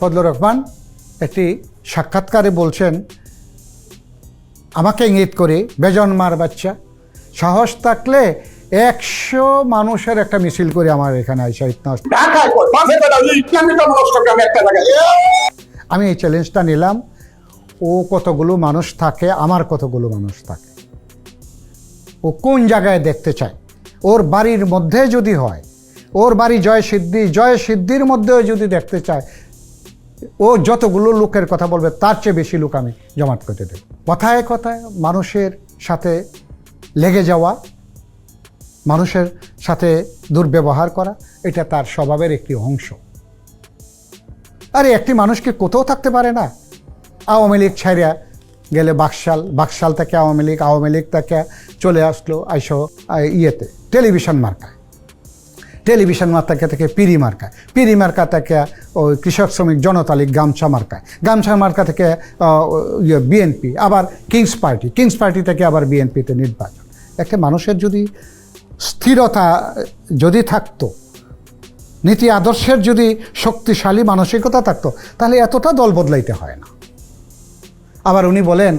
ফজলুর রহমান একটি সাক্ষাৎকারে বলছেন আমাকে ইঙ্গিত করে বেজন্মার বাচ্চা। সাহস থাকলে একশো মানুষের একটা মিছিল করে আমার এখানে আমি এই চ্যালেঞ্জটা নিলাম ও কতগুলো মানুষ থাকে আমার কতগুলো মানুষ থাকে। ও কোন জায়গায় দেখতে চায়? ওর বাড়ির মধ্যে যদি হয় ওর বাড়ি জয় সিদ্ধি জয় সিদ্ধির মধ্যেও যদি দেখতে চায় ও যতগুলো লোকের কথা বলবে, তার চেয়ে বেশি লোক আমি জমাট করতে দেব। কথায় কথায় মানুষের সাথে লেগে যাওয়া, মানুষের সাথে দুর্ব্যবহার করা, এটা তার স্বভাবের একটি অংশ। আরে, একটি মানুষকে কোথাও থাকতে পারে না? আওয়ামী লীগ ছাইরা গেলে বাকশাল বাকশাল থেকে আওয়ামী লীগ আওয়ামী লীগ থেকে চলে আসলো, আইসো ইয়েতে, টেলিভিশন মার্কায়। টেলিভিশন মার্কা থেকে পিরি মার্কায় পিরি মার্কা থেকে ওই কৃষক শ্রমিক জনতা লীগ গামছা মার্কায় গামছা মার্কা থেকে ইয়ে বিএনপি আবার কিংস পার্টি কিংস পার্টি থেকে আবার বিএনপিতে নির্বাচন। একটা মানুষের যদি স্থিরতা যদি থাকতো, নীতি আদর্শের যদি শক্তিশালী মানসিকতা থাকতো, তাহলে এতটা দল বদলাইতে হয় না। আবার উনি বলেন,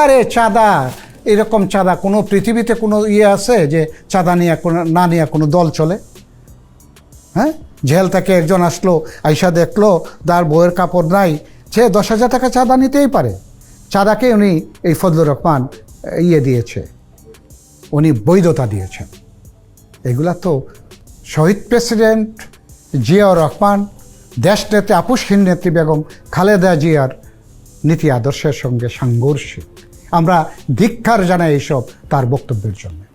আরে চাঁদা, এরকম চাঁদা, কোনো পৃথিবীতে কোনো ইয়ে আছে যে চাঁদা নিয়ে কোনো, না নিয়ে কোনো দল চলে? হ্যাঁ? জেল থেকে একজন আসলো, আইসা দেখল, তার বইয়ের কাপড় নাই। সে দশ হাজার টাকা চাঁদা নিতেই পারে। চাঁদাকে উনি এই ফজলুর রহমান ইয়ে দিয়েছে। উনি বৈধতা দিয়েছেন। এগুলা তো শহীদ প্রেসিডেন্ট জিয়াউর রহমান দেশ নেত্রী আপুসহীন নেত্রী বেগম খালেদা জিয়ার নীতি আদর্শের সঙ্গে সাংঘর্ষিক। আমরা ধিক্ষার জানাই এইসব তার বক্তব্যের জন্য।